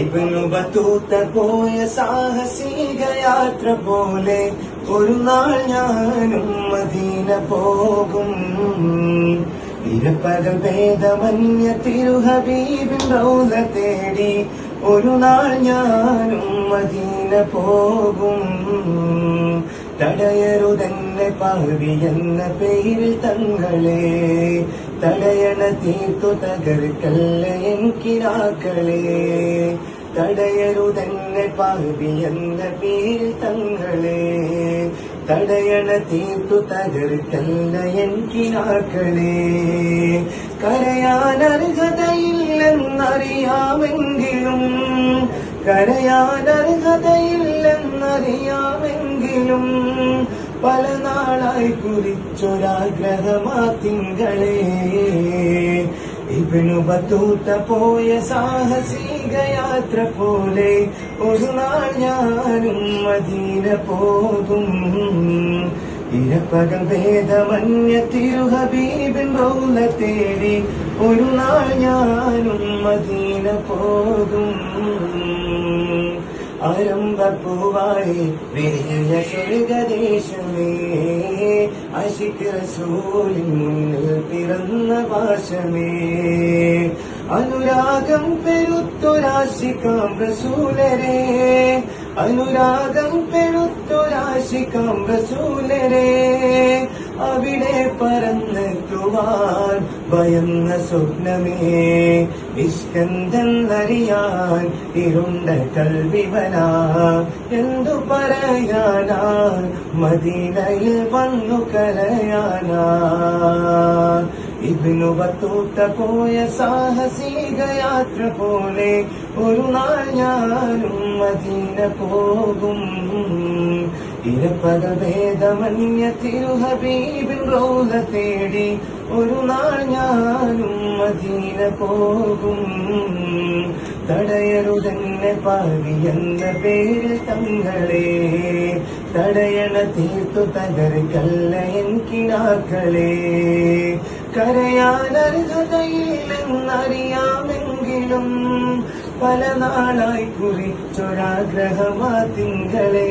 ഇവനു Battuta പോയ സാഹസിക യാത്ര പോലെ ഒരു നാൾ ഞാനും മദീന പോകും. ഇരപ്പകൽ ഭേദമന്യ തിരുഹബീബിൻ റൗല തേടി ഒരു നാൾ ഞാനും മദീന പോകും. തടയരുതെന്നെ പാവി എന്ന പേരിൽ തങ്ങളെ തടയണ തീർത്തു തകർക്കല്ല എനിക്കിനാക്കളെ തടയരുതെന്നെ പാവി എന്ന പേരിൽ തങ്ങളെ തടയണ തീർത്തു തകർത്തല്ല എനിക്കിനാക്കളെ കരയാൻ അർഹതയില്ലെന്നറിയാമെങ്കിലും കരയാൻ അർഹതയില്ലെന്നറിയാമെങ്കിലും പല നാളായി കുറിച്ചൊരാഗ്രഹമാ തിങ്കളെ. ഇവനു ബത്തൂത്ത പോയ സാഹസിക യാത്ര പോലെ ഒരു നാൾ ഞാനും മദീന പോകും. ഇരപ്പകം ഭേദമന്യ തിരുഹബീബിൻ റൗല തേടി ഒരു നാൾ ഞാനും മദീന പോകും. ആരംഭപ്പൂവായി വിരിഞ്ഞ സ്വർഗദേശമേ. അശിഖ് റസൂലിൻ പിറന്ന വാശമേ അനുരാഗം പെരുത്തൊരാശിക്കാം റസൂലരെ അനുരാഗം പെരുത്തൊരാശിക്കാം റസൂലരെ അവിടെ പറന്നെത്തുവാൻ ഭയന്ന സ്വപ്നമേ. ഇഷ്കന്തെന്നറിയാൻ ഇരുണ്ട കൽവിവന. എന്തു പറയാനാ? മദീനയിൽ വന്നു കലയാനാ ഇബിനു ബത്തൂത്ത പോയ സാഹസിക യാത്ര പോലെ ഒരു നാൾ ഞാനും മദീന പോകും. ഇരപ്പക ഭേദമന്യ തിരുഹബീബിൻ റോല തേടി ഒരു നാൾ ഞാനും മദീന പോകും. തടയരുതെന്നെ പാവി എന്ന പേരിൽ തങ്ങളെ തടയണ തീർത്തു തകർക്കല്ല എൻ കരയാൻ അർഹതയില്ലെന്നറിയാമെങ്കിലും പല നാളായി കുറിച്ചൊരാഗ്രഹമാ തിങ്കളെ.